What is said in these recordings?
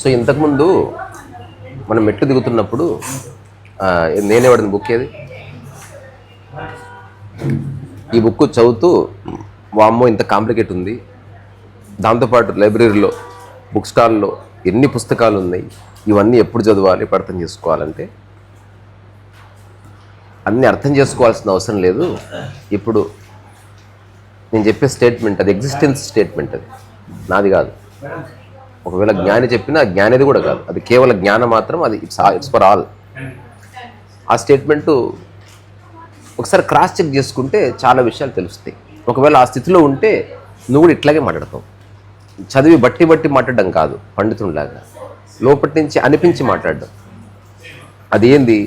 So ఇంతకుముందు మనం మెట్లు దిగుతున్నప్పుడు నేనే వాడిన బుక్ ఏది ఈ బుక్ చదువుతూ వామ్మో ఇంత కాంప్లికేట్ ఉంది. దాంతోపాటు లైబ్రరీలో బుక్ స్టాల్లో ఎన్ని పుస్తకాలు ఉన్నాయి ఇవన్నీ ఎప్పుడు చదవాలి ఎప్పుడు అర్థం చేసుకోవాలంటే అన్నీ అర్థం చేసుకోవాల్సిన అవసరం లేదు. ఇప్పుడు నేను చెప్పే స్టేట్మెంట్ అది ఎగ్జిస్టెన్స్ స్టేట్మెంట్ అది. నాది కాదు. ఒకవేళ జ్ఞాని చెప్పినా జ్ఞానేది కూడా కాదు. అది కేవలం జ్ఞానం మాత్రం అది ఇట్స్ ఇట్స్ ఫర్ ఆల్ ఆ స్టేట్మెంటు ఒకసారి క్రాస్ చెక్ చేసుకుంటే చాలా విషయాలు తెలుస్తాయి. ఒకవేళ ఆ స్థితిలో ఉంటే నువ్వు కూడా ఇట్లాగే మాట్లాడతావు. చదివి బట్టి బట్టి మాట్లాడడం కాదు పండితుడిలాగా లోపటి నుంచి అనిపించి మాట్లాడడం. అది ఏంది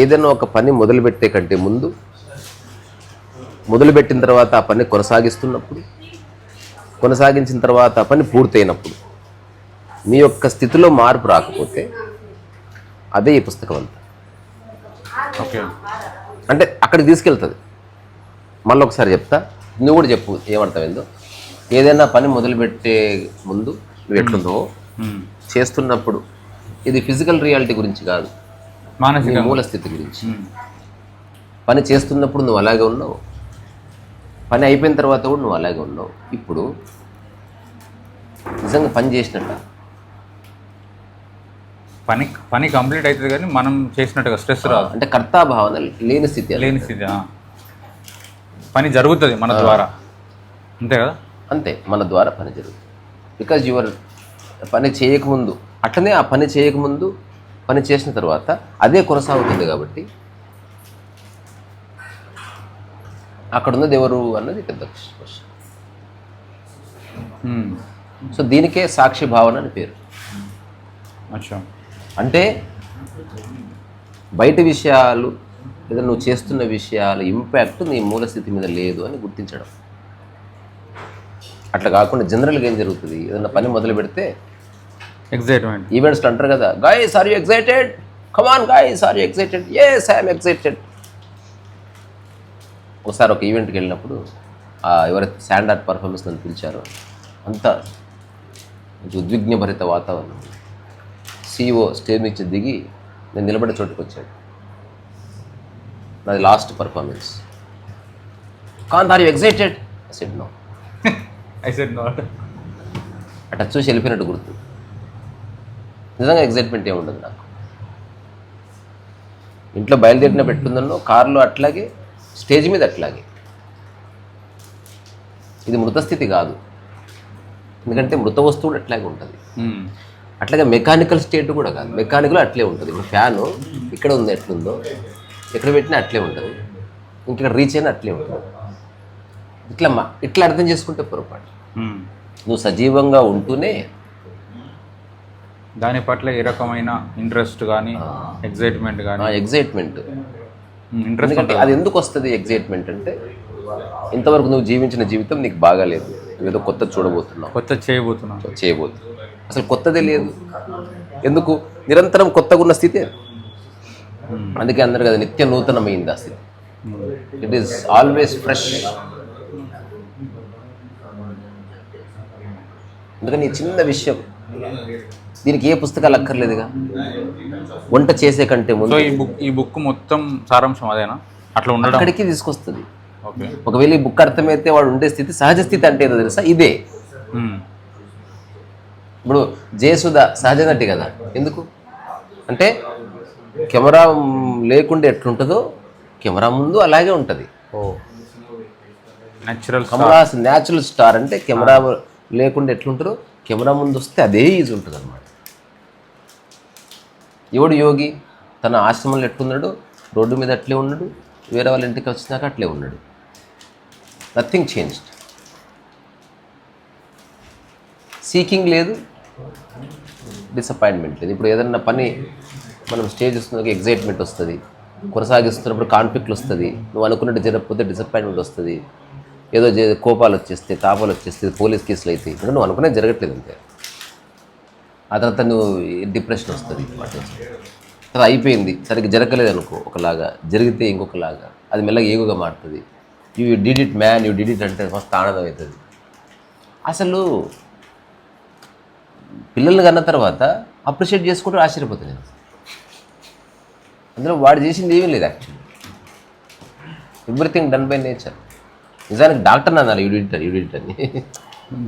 ఏదైనా ఒక పని మొదలుపెట్టే కంటే ముందు మొదలుపెట్టిన తర్వాత ఆ పని కొనసాగిస్తున్నప్పుడు కొనసాగించిన తర్వాత ఆ పని పూర్తయినప్పుడు. మీ యొక్క స్థితిలో మార్పు రాకపోతే అదే ఈ పుస్తకం అంతా. ఓకే. అంటే అక్కడికి తీసుకెళ్తుంది. మళ్ళీ ఒకసారి చెప్తా. నువ్వు కూడా చెప్పు ఏమర్థమైందో. ఏదైనా పని మొదలుపెట్టే ముందు నువ్వు ఎట్లుందో. చేస్తున్నప్పుడు ఇది ఫిజికల్ రియాలిటీ గురించి కాదు. మానసిక మూల స్థితి గురించి. పని చేస్తున్నప్పుడు నువ్వు అలాగే ఉన్నావు. పని అయిపోయిన తర్వాత కూడా నువ్వు అలాగే ఉన్నావు. ఇప్పుడు నిజంగా పని చేసినట్ట పని పని కంప్లీట్ అవుతుంది కానీ మనం చేసినట్టుగా స్ట్రెస్ రాదు. అంటే కర్తాభావన లేని స్థితి. లేని స్థితి. పని జరుగుతుంది మన ద్వారా. అంతే కదా? అంతే మన ద్వారా పని జరుగుతుంది. బికాజ్ యువర్ పని చేయకముందు అట్లనే ఆ పని చేయకముందు పని చేసిన తర్వాత అదే కొనసాగుతుంది కాబట్టి అక్కడ ఉన్నది ఎవరు అన్నది పెద్ద క్వశ్చన్. సో దీనికే సాక్షి భావన అని పేరు. అచ్చా. అంటే బయట విషయాలు లేదా నువ్వు చేస్తున్న విషయాల ఇంపాక్ట్ నీ మూల స్థితి మీద లేదు అని గుర్తించడం. అట్లా కాకుండా జనరల్గా ఏం జరుగుతుంది? ఏదైనా పని మొదలు పెడితే ఎగ్జైట్మెంట్ ఈవెంట్స్లో అంటారు కదా guys are you excited come on guys are you excited yes I'm excited ఒకసారి ఒక ఈవెంట్కి వెళ్ళినప్పుడు ఎవరైతే స్టాండ్ ఆర్ట్ పర్ఫార్మెన్స్ నన్ను పిలిచారో అంతా ఉద్విగ్నభరిత వాతావరణం. సీఈఓ స్టేజ్ నుంచి దిగి నేను నిలబడే చోటుకు వచ్చాడు. నాది last performance Kanth are you excited? Said no. I said not అట్లా చూసి వెళ్ళిపోయినట్టు గుర్తు. నిజంగా ఎగ్జైట్మెంట్ ఏముండదు నాకు. ఇంట్లో బయలుదేరిన పెట్టుందన్నో కారులో అట్లాగే స్టేజ్ మీద అట్లాగే. ఇది మృతస్థితి కాదు. ఎందుకంటే మృత వస్తువు కూడా అట్లాగే ఉంటుంది. అట్లాగే మెకానికల్ స్టేట్ కూడా కాదు. మెకానికల్ అట్లే ఉంటుంది. ఇప్పుడు ఫ్యాను ఇక్కడ ఉంది ఎట్లుందో ఎక్కడ పెట్టినా అట్లే ఉంటుంది. ఇంకెక్కడ రీచ్ అయినా అట్లే ఉంటుంది. ఇట్లా ఇట్లా అర్థం చేసుకుంటే పొరపాటు. నువ్వు సజీవంగా ఉంటూనే దాని పట్ల ఏ రకమైన ఇంట్రెస్ట్ కానీ ఎగ్జైట్మెంట్ కానీ ఎగ్జైట్మెంట్ ఇంట్రెస్ట్ అది ఎందుకు వస్తుంది ఎగ్జైట్మెంట్ అంటే ఇంతవరకు నువ్వు జీవించిన జీవితం నీకు బాగాలేదు. నువ్వేదో కొత్త చూడబోతున్నావు. కొత్త చేయబోతున్నా చేయబోతు అసలు కొత్తదే లేదు. ఎందుకు? నిరంతరం కొత్తగా ఉన్న స్థితి. అది. అందుకే అందరు కదా నిత్య నూతనమైంది ఆ స్థితి. ఇట్ ఈస్ ఆల్వేస్ ఫ్రెష్ అందుకని చిన్న విషయం దీనికి ఏ పుస్తకాలు అక్కర్లేదుగా? వంట చేసే కంటే ముందు. ఈ బుక్ ఈ బుక్ మొత్తం సారాంశం అదేనా? అట్లా ఉండడం. అక్కడికి తీసుకొస్తుంది. ఒకవేళ ఈ బుక్ అర్థమైతే వాడు ఉండే స్థితి సహజ స్థితి అంటే ఏదో తెలుసా? ఇదే. ఇప్పుడు జయసుధ సహజ నటి కదా. ఎందుకు? అంటే కెమెరా లేకుండా ఎట్లుంటుందో కెమెరా ముందు అలాగే ఉంటుంది. ఓ. న్యాచురల్ కమలాస్ న్యాచురల్ స్టార్ అంటే కెమెరా లేకుండా ఎట్లుంటారో కెమెరా ముందు వస్తే అదే ఈజ్ ఉంటుంది అనమాట ఎవడు యోగి? తన ఆశ్రమంలో ఎట్లున్నాడు? రోడ్డు మీద అట్లే ఉన్నాడు? వేరే వాళ్ళ ఇంటికి వచ్చినాక అట్లే ఉన్నాడు. నథింగ్ చేంజ్డ్ సీకింగ్ లేదు. డిసప్పాయింట్మెంట్ లేదు. ఇప్పుడు ఏదన్నా పని మనం స్టేజ్ వస్తున్నప్పుడు ఎగ్జైట్మెంట్ వస్తుంది. కొనసాగిస్తున్నప్పుడు కాన్ఫ్లిక్ట్లు వస్తుంది. నువ్వు అనుకున్నట్టు జరగకపోతే డిసప్పాయింట్మెంట్ వస్తుంది. ఏదో కోపాలు వచ్చేస్తే తాపాలు వచ్చేస్తే పోలీస్ కేసులు అయితే. ఇంకా నువ్వు అనుకునేది జరగట్లేదు అంతే. ఆ తర్వాత నువ్వు డిప్రెషన్ వస్తుంది. వాటి తర్వాత అయిపోయింది. సరిగ్గా జరగలేదు అనుకో ఒకలాగా. జరిగితే ఇంకొకలాగా. అది మెల్లగా ఏగుగా మారుతుంది. You did it man you did it అంటే మస్తు ఆనందం అవుతుంది. అసలు పిల్లల్ని కన్న తర్వాత అప్రిషియేట్ చేసుకుంటూ ఆశ్చర్యపోతాను నేను అందులో వాడు చేసింది ఏమీ లేదు actually everything done by nature నిజానికి డాక్టర్ అన్నారు you did it you did it అని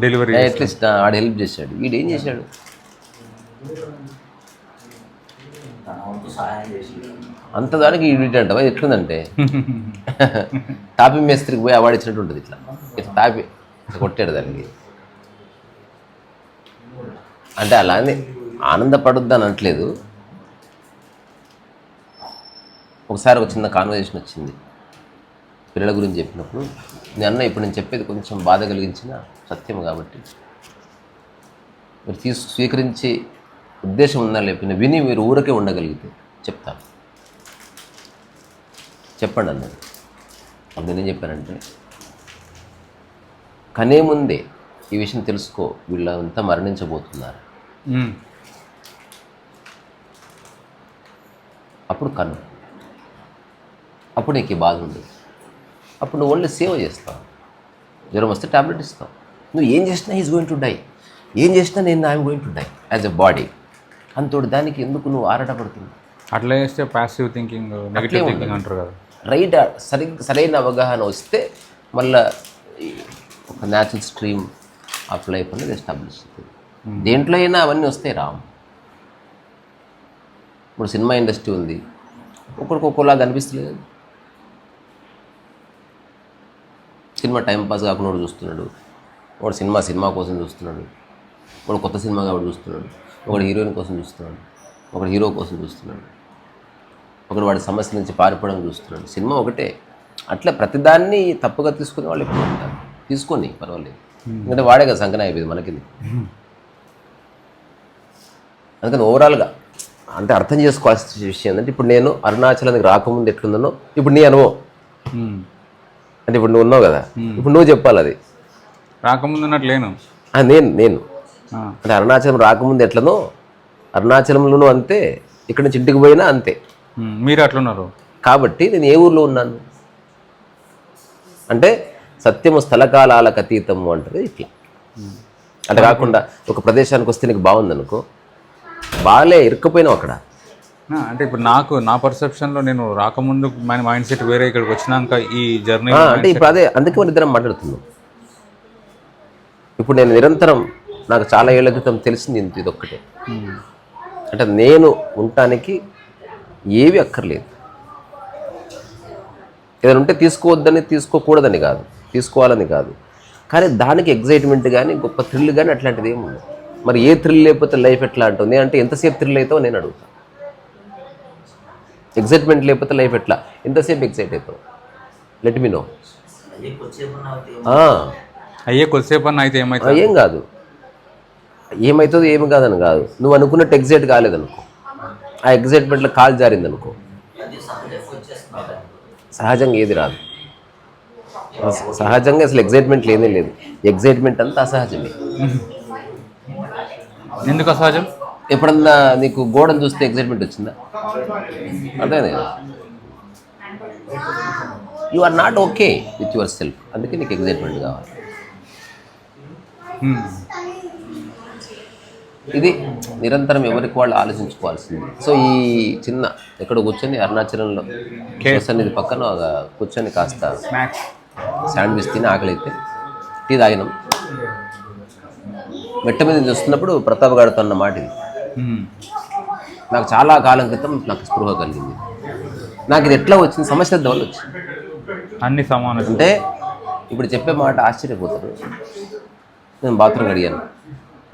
డెలివరీ అట్లీస్ట్ ఆడు హెల్ప్ చేశాడు. వీడు ఏం చేశాడు? అంత దానికి యూడిట్ అంటావా? ఎట్లుందంటే? తాపి మేస్త్రికి పోయి అవార్డు ఇచ్చినట్టు ఉంటుంది ఇట్లా. ఇట్లా తాపి ఇట్లా కొట్టాడు దానికి. అంటే అలానే ఆనందపడొద్దు అని అనట్లేదు ఒకసారి ఒక చిన్న కాన్వర్జేషన్ వచ్చింది. పిల్లల గురించి చెప్పినప్పుడు నేను అన్న ఇప్పుడు నేను చెప్పేది కొంచెం బాధ కలిగించిన సత్యం కాబట్టి. మీరు తీసు స్వీకరించే ఉద్దేశం ఉందా లేకపోయినా విని మీరు ఊరకే ఉండగలిగితే చెప్తాను. చెప్పండి అన్నాడు అప్పుడు నేనేం చెప్పానంటే కనే ముందే ఈ విషయం తెలుసుకో. వీళ్ళంతా మరణించబోతున్నారు. అప్పుడు కన్ను. అప్పుడు నీకు ఈ బాధ ఉండదు. అప్పుడు నువ్వు ఓన్లీ సేవ చేస్తావు. జ్వరం వస్తే టాబ్లెట్ ఇస్తావు. నువ్వు ఏం చేసినా ఈజ్ గోయింగ్ టు డై ఏం చేసినా నేను I'm going to die as a body అంతోటి దానికి ఎందుకు నువ్వు ఆరాటపడుతున్నావు? అట్లా చేస్తే పాసివ్ థింకింగ్ నెగిటివ్ థింకింగ్ అంటారు కదా. రైట్ సరి సరైన అవగాహన వస్తే మళ్ళా ఒక న్యాచురల్ స్ట్రీమ్ ఆఫ్ లైఫ్ అనేది ఎస్టాబ్లిష్ అవుతుంది. దేంట్లో అయినా అవన్నీ వస్తాయి రామ్. ఇప్పుడు సినిమా ఇండస్ట్రీ ఉంది. ఒకరికి ఒక్కోలాగా అనిపిస్తలేదు సినిమా టైం పాస్ కాకుండా వాడు చూస్తున్నాడు. వాడు సినిమా సినిమా కోసం చూస్తున్నాడు. వాడు కొత్త సినిమా కాబట్టి చూస్తున్నాడు. ఒకడు హీరోయిన్ కోసం చూస్తున్నాడు. ఒకడు హీరో కోసం చూస్తున్నాడు. ఒకడు వాడి సమస్య నుంచి పారిపోవడం చూస్తున్నాడు. సినిమా ఒకటే. అట్లా ప్రతిదాన్ని తప్పుగా తీసుకునే వాళ్ళు ఎప్పుడు ఉంటారు. తీసుకొని పర్వాలేదు. ఎందుకంటే వాడే కదా సంకన అయిపోయింది మనకి అందుకని ఓవరాల్గా అంటే అర్థం చేసుకోవాల్సిన విషయం ఏంటంటే ఇప్పుడు నేను అరుణాచలానికి రాకముందు ఎట్లుందనో ఇప్పుడు నీ అనుభవం. అంటే ఇప్పుడు నువ్వు ఉన్నావు కదా ఇప్పుడు నువ్వు చెప్పాలి అది. రాకముందు లేను. నేను నేను. అంటే అరుణాచలం రాకముందు ఎట్లనో అరుణాచలంలోనూ అంతే ఇక్కడ నుంచి ఇంటికి పోయినా అంతే. మీరు అట్లున్నారు. కాబట్టి నేను ఏ ఊర్లో ఉన్నాను? అంటే సత్యము స్థలకాలాలకు అతీతము అంటది ఇట్లా. అంటే కాకుండా ఒక ప్రదేశానికి వస్తే నీకు బాగుందనుకో బాగాలే ఇరుక్కుపోయినావు అక్కడ. అంటే ఇప్పుడు నాకు నా పర్సెప్షన్లో నేను రాకముందు మన మైండ్ సెట్ వేరే ఇక్కడికి వచ్చినాక ఈ జర్నీ అంటే ఇప్పుడు అదే అందుకే మన ఇద్దరం మాట్లాడుతున్నాం. ఇప్పుడు నేను నిరంతరం నాకు చాలా ఏళ్ళ క్రితం తెలిసింది ఇంత ఇదొక్కటే. అంటే నేను ఉండటానికి ఏవి అక్కర్లేదు. ఏదైనా ఉంటే తీసుకోవద్దని తీసుకోకూడదని కాదు తీసుకోవాలని కాదు. కానీ దానికి ఎగ్జైట్మెంట్ కానీ గొప్ప థ్రిల్ కానీ అట్లాంటిది ఏమి ఉండదు మరి ఏ థ్రిల్ లేకపోతే లైఫ్ ఎట్లా ఉంటుంది అంటే ఎంతసేపు థ్రిల్ అవుతావు నేను అడుగుతాను ఎగ్జైట్మెంట్ లేకపోతే లైఫ్ ఎట్లా? ఎంతసేపు ఎగ్జైట్ అవుతావు? లెట్ మీ నో అయ్యే కొద్దిసేపు అన్న అయితే ఏమైతే ఏం కాదు. ఏమవుతుందో ఏమి కాదని కాదు. నువ్వు అనుకున్నట్టు ఎగ్జైట్ కాలేదనుకో. ఆ ఎగ్జైట్మెంట్లో కాల్ సహజంగా వచ్చేస్తుంది? సహజంగా ఏది రాదు. సహజంగా అసలు ఎగ్జైట్మెంట్ లేనే లేదు. ఎగ్జైట్మెంట్ అంతా అసహజమే. ఎందుకు అసహజం? ఎప్పుడన్నా నీకు గోడను చూస్తే ఎగ్జైట్మెంట్ వచ్చిందా? అర్థమైంది? కదా you are not okay with yourself అందుకే నీకు ఎగ్జైట్మెంట్ కావాలి. ఇది నిరంతరం ఎవరికి వాళ్ళు ఆలోచించుకోవాల్సింది. సో ఈ చిన్న ఎక్కడ కూర్చొని అరుణాచలంలో సన్నిధి పక్కన ఒక కూర్చొని కాస్త శాండ్విచ్ తిని ఆకలి అయితే టీ తాగినాం. మెట్ట మీద నుంచి వస్తున్నప్పుడు ప్రతాప్ గారితో అన్న మాట ఇది. నాకు చాలా కాలం క్రితం నాకు స్పృహ కలిగింది. నాకు ఇది ఎట్లా వచ్చింది? సమస్య వల్ల వచ్చింది. అన్ని సమానం అంటే ఇప్పుడు చెప్పే మాట ఆశ్చర్యపోతారు. నేను బాత్రూమ్ అడిగాను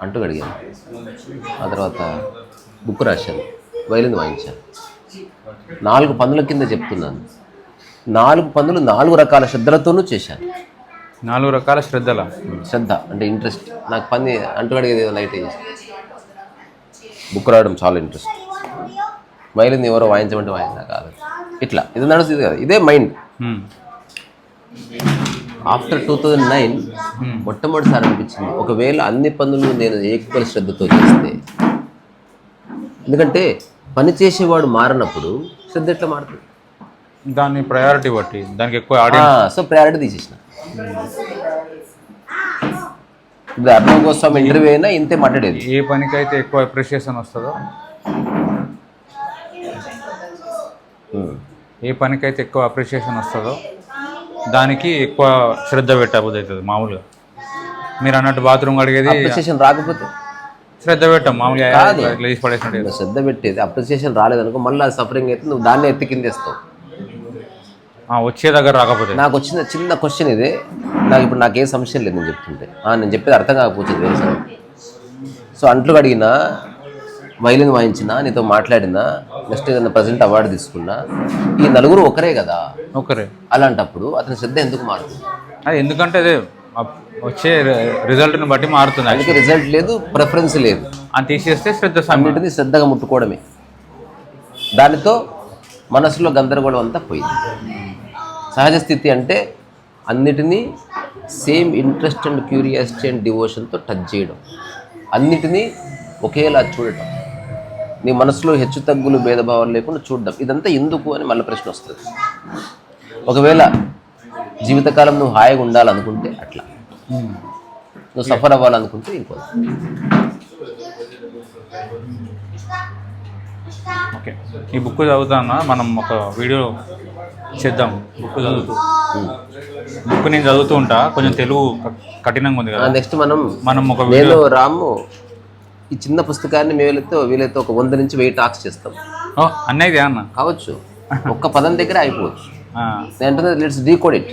అంటూ అడిగాను ఆ తర్వాత బుక్ రాశాను. వైలిన్ వాయించాను. నాలుగు పనుల కింద చెప్తున్నాను. నాలుగు పనులు నాలుగు రకాల శ్రద్ధలతోనూ చేశాను. నాలుగు రకాల శ్రద్ధల. శ్రద్ధ అంటే ఇంట్రెస్ట్. నాకు పని అంటూ అడిగేది ఏదో లైట్ బుక్ రాయడం చాలా ఇంట్రెస్ట్. వైలిన్ ఎవరో వాయించమంటే వాయించినా కాదు. ఇట్లా. ఇది నడుస్తుంది కదా. ఇదే mind. After two thousand nine మొట్టమొదటిసారి అనిపించింది. ఒకవేళ అన్ని పనులు నేను ఏకపల శ్రద్ధతో చేస్తే. ఎందుకంటే పని చేసేవాడు మారినప్పుడు శ్రద్ధ ఎట్లా మారుతుంది? దాన్ని ప్రయారిటీ బట్టి దానికి ఎక్కువ సో ప్రయారిటీ తీసేసిన. ఇప్పుడు అర్ణవ్ గోస్వామి ఇంటర్వ్యూ అయినా ఇంతే మాట్లాడేది. ఏ పనికైతే ఎక్కువ అప్రిషియేషన్ వస్తుందో. ఏ పనికైతే ఎక్కువ అప్రిషియేషన్ వస్తుందో దానికి ఎక్కువ శ్రద్ధ పెట్టబుద్ధి అవుతుంది మామూలుగా. మీరు అన్నట్టు బాత్రూమ్ అడిగేది అప్రిసియేషన్ రాకపోతే. శ్రద్ధ పెట్టాం మామూలుగా శ్రద్ధ పెట్టేది. అప్రిసియేషన్ రాలేదనుకో మళ్ళీ సఫరింగ్ అయితే నువ్వు దాన్ని ఎత్తి కిందేస్తావు. వచ్చే దగ్గర రాకపోతే? నాకు వచ్చిన చిన్న క్వశ్చన్ ఇది. నాకు ఇప్పుడు నాకు ఏ సమస్య లేదు నేను చెప్తుంటే. ఆ, నేను చెప్పేది అర్థం కాకపోతుంది తెలుసా సో అంట్లు కడిగినా వైలిన్ వాయించినా నీతో మాట్లాడినా నెక్స్ట్ ఏదైనా ప్రజెంట్ అవార్డు తీసుకున్నా ఈ నలుగురు ఒకరే కదా. ఒకరే. అలాంటప్పుడు అతని శ్రద్ధ ఎందుకు మారుతుంది? అది ఎందుకంటే అదే వచ్చే రిజల్ట్ని బట్టి మారుతుంది అందుకే రిజల్ట్ లేదు ప్రిఫరెన్స్ లేదు. అని తీసేస్తే శ్రద్ధ అన్నిటినీ శ్రద్ధగా ముట్టుకోవడమే. దానితో మనసులో గందరగోళం అంతా పోయింది. సహజ స్థితి అంటే అన్నిటినీ same interest and curiosity and డివోషన్తో touch చేయడం. అన్నిటినీ ఒకేలా చూడటం. నీ మనసులో హెచ్చు తగ్గులు భేదభావాలు లేకుండా చూడడం. ఇదంతా ఎందుకు అని మళ్ళీ ప్రశ్న వస్తుంది. ఒకవేళ జీవితకాలం నువ్వు హాయిగా ఉండాలనుకుంటే అట్లా. నువ్వు సఫర్ అవ్వాలనుకుంటే ఇంకో ఓకే. ఈ బుక్ చదువుతానా? మనం ఒక వీడియో చేద్దాం. బుక్ చదువుతూ. బుక్ నేను చదువుతూ ఉంటా. కొంచెం తెలుగు కఠినంగా ఉంది కదా. నెక్స్ట్ మనం మనం ఒక నేను వీడియో రాము ఈ చిన్న పుస్తకాన్ని వీళ్ళతో వీళ్ళతో ఒక వంద నుంచి వెయ్యి టాక్స్ చేస్తాం. ఓ, అన్నయ్యది అన్న. కావచ్చు. ఒక్క పదం దగ్గర అయిపోవచ్చు. అంటే లెట్స్ డీకోడ్ ఇట్.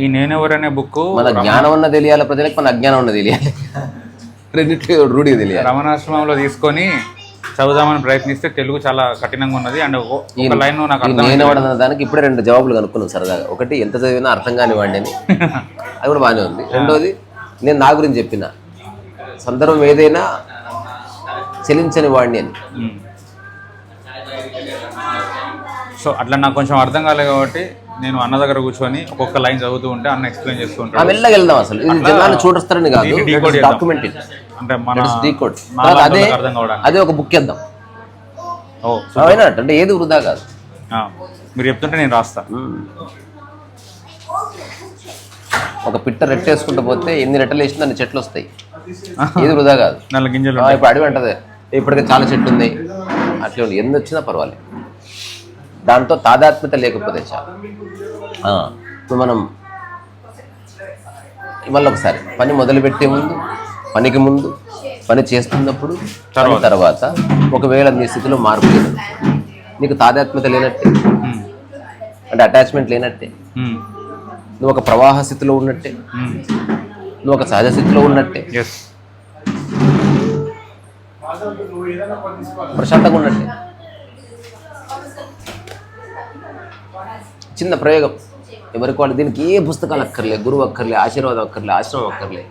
ఈ నేనెవరనే బుక్ మన జ్ఞానం ఉన్న తెలియాలి ప్రజలకు మన అజ్ఞానం ఉన్న తెలియాలి. రెండిట్లో రూఢిగా తెలియాలి? రమణాశ్రమంలో తీసుకొని చదువుదామని ప్రయత్నిస్తే తెలుగు చాలా కఠినంగా ఉన్నది. అండ్ ఒక- ఒక లైన్ నాకు ఈ అర్థం నేను దానికి ఇప్పుడే రెండు జవాబులు కనుక్కున్నాను సరదాగా ఒకటి ఎంత చదివినా అర్థం కాని వాడిని. అని అది కూడా బాగానే ఉంది. రెండోది నేను నా గురించి చెప్పిన. సందర్భం ఏదైనా చెలించని వాడిని అని. సో అట్లా నాకు కొంచెం అర్థం కాలేదు కాబట్టి నేను అన్న దగ్గర కూర్చొని ఒక్కొక్క లైన్ చదువుతూ ఉంటే అన్న ఎక్స్ప్లెయిన్ చేస్తూ మెల్లగా వెళ్దాం అసలు. ఇది జనాలు చూడొస్తారని కాదు. దీన్ని అంటే మన డీకోడ్ నా అదే ఒక బుక్ ఇద్దాం అంటే ఏది వృధా కాదు. మీరు చెప్తుంటే నేను రాస్తా. ఒక పిట్ట రెట్టేసుకుంటూ పోతే ఎన్ని రెట్టలు వేసినా అన్ని చెట్లు వస్తాయి. ఏది వృధా కాదు. నల్ల గింజలు ఇప్పుడు అడవి అంటది. ఇప్పటికే చాలా చెట్లు ఉన్నాయి. అట్లా. ఎన్ని వచ్చినా పర్వాలేదు. దాంతో తాదాత్మ్యత లేకపోతే చాలు. ఇప్పుడు మనం మళ్ళీ ఒకసారి పని మొదలుపెట్టే ముందు పనికి ముందు పని చేస్తున్నప్పుడు పని తర్వాత. ఒకవేళ నీ స్థితిలో మార్పు లేదు. నీకు తాదాత్మ్యత లేనట్టే. అంటే అటాచ్మెంట్ లేనట్టే. నువ్వు ఒక ప్రవాహ స్థితిలో ఉన్నట్టే. నువ్వు ఒక సహజ స్థితిలో ఉన్నట్టే. ప్రశాంతంగా ఉన్నట్టే. చిన్న ప్రయోగం. ఎవరికి వాళ్ళు దీనికి ఏ పుస్తకాలు అక్కర్లే గురువు అక్కర్లే ఆశీర్వాదం అక్కర్లే ఆశ్రమం అక్కర్లే.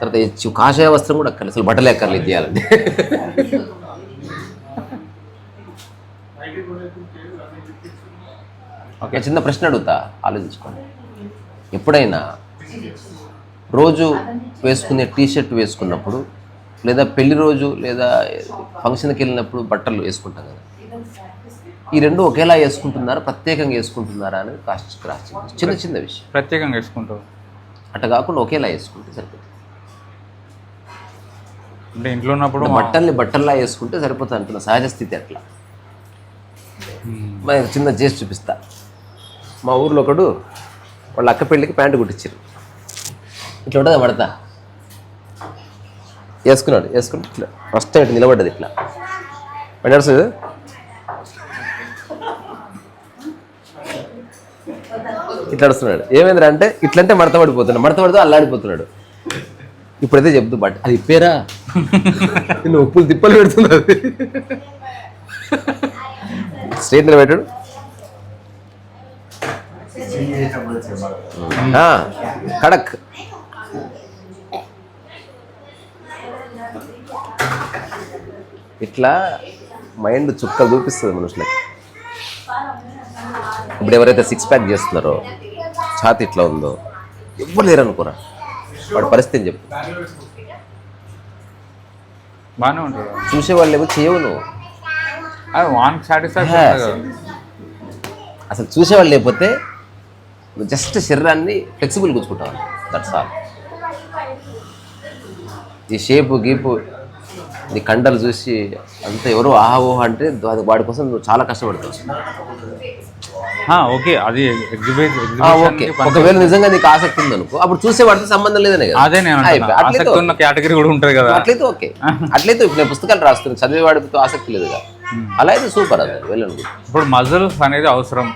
తర్వాత కాషాయ వస్త్రం కూడా అక్కర్లే అసలు బట్టలే అక్కర్లేదు చేయాలంటే ఓకే చిన్న ప్రశ్న అడుగుతా. ఆలోచించుకోండి. ఎప్పుడైనా రోజు వేసుకునే టీ షర్ట్ వేసుకున్నప్పుడు లేదా పెళ్ళి రోజు లేదా ఫంక్షన్కి వెళ్ళినప్పుడు బట్టలు వేసుకుంటాం కదా. ఈ రెండు ఒకేలా వేసుకుంటున్నారా? ప్రత్యేకంగా వేసుకుంటున్నారా అనేది కాస్ట్ క్రాస్ చిన్న చిన్న విషయం. ప్రత్యేకంగా వేసుకుంటావు అట్ట కాకుండా ఒకేలా వేసుకుంటే సరిపోతుంది. అంటే ఇంట్లో ఉన్నప్పుడు బట్టల్ని బట్టల్లా వేసుకుంటే సరిపోతుంది అంటున్నా సహజ స్థితి అట్లా. మరి చిన్న చేసి చూపిస్తా. మా ఊర్లో ఒకడు వాళ్ళ అక్క పెళ్ళికి ప్యాంటు కుట్టించారు ఇట్లా ఉంటుంది మడత వేసుకున్నాడు వేసుకుంటే ఇట్లా ఫస్ట్ టైం ఇట్లా నిలబడ్డది ఇట్లా. నడుస్తుంది ఇట్లా నడుస్తున్నాడు ఏమైందిరా అంటే ఇట్లంటే మడత పడిపోతున్నాడు. మడత పడితే అల్లాడిపోతున్నాడు. ఇప్పుడైతే చెప్తూ బట్ అది ఇప్పేరా? నిన్ను ఉప్పులు తిప్పలు పెడుతుంది అది. స్ట్రేట్ నిలబెట్టాడు కడక్. ఇట్లా మైండ్ చుక్కలు చూపిస్తుంది మనుషులకి. ఇప్పుడు ఎవరైతే సిక్స్ ప్యాక్ చేస్తున్నారో ఛాతి ఇట్లా ఉందో ఎవ్వరు లేరు అనుకోరా వాడి పరిస్థితి చెప్పు. బాగానే ఉంటుంది. చూసేవాళ్ళు ఏమో చేయవు నువ్వు. అది వానికి సాటిస్ఫాక్షన్ Yes. కదా. అసలు చూసేవాళ్ళు లేకపోతే నువ్వు జస్ట్ శరీరాన్ని ఫ్లెక్సిబుల్ కూర్చుకుంటావు. దట్స్ ఆల్ ఈ షేపు గీపు నీ కండలు చూసి అంత ఎవరో ఆహా ఊహ అంటే వాడి కోసం నువ్వు చాలా కష్టపడతావు. ఓకే. అది ఎగ్జిబిట్ ఓకే. ఒకవేళ నిజంగా నీకు ఆసక్తి ఉంది అనుకో అప్పుడు చూసే వాడితో సంబంధం లేదనే కదా. అదే నేను ఆసక్తి ఉన్న కేటగిరీ కూడా ఉంటుంది కదా. అట్లయితే ఓకే. అట్లయితే ఇప్పుడు నేను పుస్తకాలు రాస్తున్నాను చదివేవాడితో ఆసక్తి లేదు కదా. అలా అయితే సూపర్ అది వెళ్ళను ఇప్పుడు మజిల్స్ అనేది అవసరం.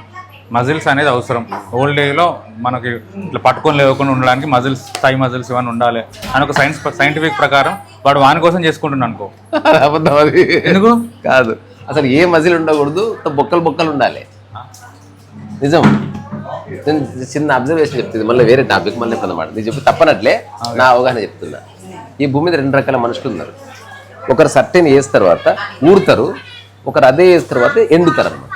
మజిల్స్ అనేది అవసరం. ఓల్డ్ ఏజ్లో మనకి ఇట్లా పట్టుకొని లేవకుండా ఉండడానికి మజిల్స్ థై మజిల్స్ ఇవన్నీ ఉండాలి అని ఒక సైన్స్ సైంటిఫిక్ ప్రకారం వాడు వాని కోసం చేసుకుంటున్నాను అనుకో. ఎందుకు? కాదు. అసలు ఏ మజిల్ ఉండకూడదు బొక్కలు బొక్కలు ఉండాలి. నిజం. నేను చిన్న అబ్జర్వేషన్ చెప్తుంది. మళ్ళీ వేరే టాపిక్ మళ్ళీ అన్నమాట నేను చెప్పి తప్పనట్లే నా అవగాహన చెప్తున్నా. ఈ భూమి మీద రెండు రకాల మనుషులు ఉన్నారు. ఒకరు సర్టెన్ వేసిన తర్వాత ఊరుతారు ఒకరు అదే వేసిన తర్వాత ఎండుతారు అన్నమాట.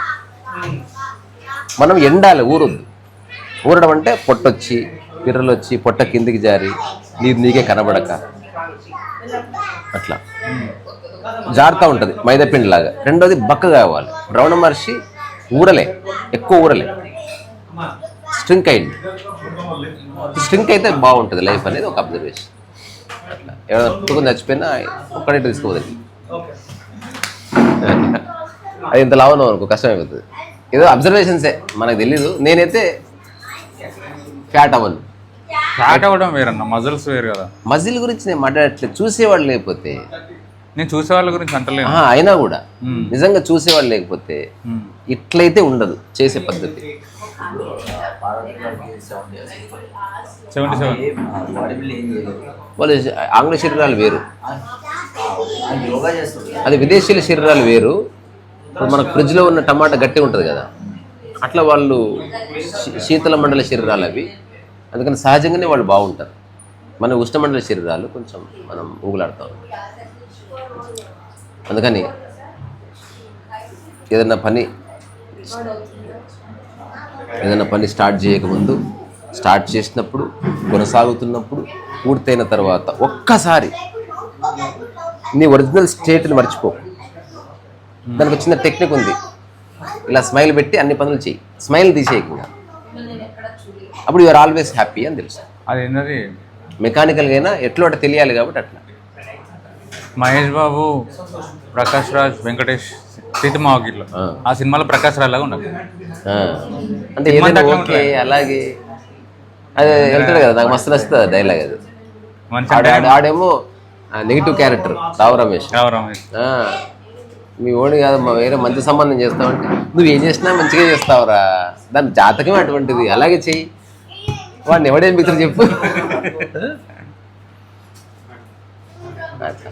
మనం ఎండాలి ఊరొద్దు. ఊరడం అంటే పొట్టొచ్చి పిర్రలు వచ్చి పొట్ట కిందికి జారి నీది నీకే కనబడక. అట్లా. జారుతూ ఉంటుంది మైదాపిండి లాగా రెండోది బక్క కావాలి రవణ మహర్షి ఊరలే ఎక్కువ ఊరలే. స్ట్రింక్ అయింది. స్ట్రింక్ అయితే బాగుంటుంది లైఫ్ అనేది ఒక అబ్జర్వేషన్. అట్లా. ఏమైనా పుట్టుకుని చచ్చిపోయినా ఒక్కడే తీసుకోవద్దు అది ఇంత లావనం అనుకో కష్టమైపోతుంది. ఏదో అబ్జర్వేషన్సే మనకు తెలీదు. నేనైతే ఫ్యాట్ అవ్వను. ఫ్యాట్ అవ్వడం వేరన్న మజిల్స్ వేరు కదా. మజిల్ గురించి నేను మాట్లాడట్లేదు. చూసేవాడు లేకపోతే నేను చూసే వాళ్ళ గురించి అంటలేను. అయినా కూడా. నిజంగా చూసేవాడు లేకపోతే. ఇట్లయితే ఉండదు చేసే పద్ధతి. వాళ్ళు ఆంగ్ల శరీరాలు వేరు. అది విదేశీయుల శరీరాలు వేరు. ఇప్పుడు మనకు ఫ్రిడ్జ్లో ఉన్న టమాటా గట్టిగా ఉంటుంది కదా. అట్లా వాళ్ళు శీతల మండల శరీరాలు అవి. అందుకని సహజంగానే వాళ్ళు బాగుంటారు. మన ఉష్ణమండల శరీరాలు కొంచెం మనం ఊగులాడుతూ ఉంటాం అందుకని ఏదైనా పని ఏదైనా పని స్టార్ట్ చేయకముందు స్టార్ట్ చేసినప్పుడు కొనసాగుతున్నప్పుడు పూర్తయిన తర్వాత ఒక్కసారి నీ ఒరిజినల్ స్టేట్ని మర్చిపో. దానికి ఒక చిన్న టెక్నిక్ ఉంది. ఇలా స్మైల్ పెట్టి అన్ని పనులు చేయి స్మైల్ తీసేయకుండా అప్పుడు యూఆర్ ఆల్వేస్ హ్యాపీ అని తెలుసు. అది మెకానికల్గా అయినా ఎట్లా తెలియాలి కాబట్టి అట్లా. మహేష్ బాబు ప్రకాష్ రాజ్ వెంకటేష్ సీతమావకిట్లో ఆ. ఆ సినిమాలో ప్రకాష్ రాజ్ లాగా ఉండాలి. ఆ. అంటే ఏదైనా ఓకే అలాగే. అదే వెళ్తాడు కదా నాకు మస్తు నచ్చుతుంది డైలాగ్ అది. ఆడ- ఆడేమో నెగిటివ్ క్యారెక్టర్ రావు రమేష్. రావు రమేష్. ఆ, మీ ఓడి కాదు మా వేరే మంచి సంబంధం చేస్తావంటే నువ్వు ఏం చేసినా మంచిగా చేస్తావురా. దాని జాతకమే అటువంటిది. అలాగే చెయ్యి. వాడిని ఎవడేం మిత్రుడు చెప్పు. అట్లా.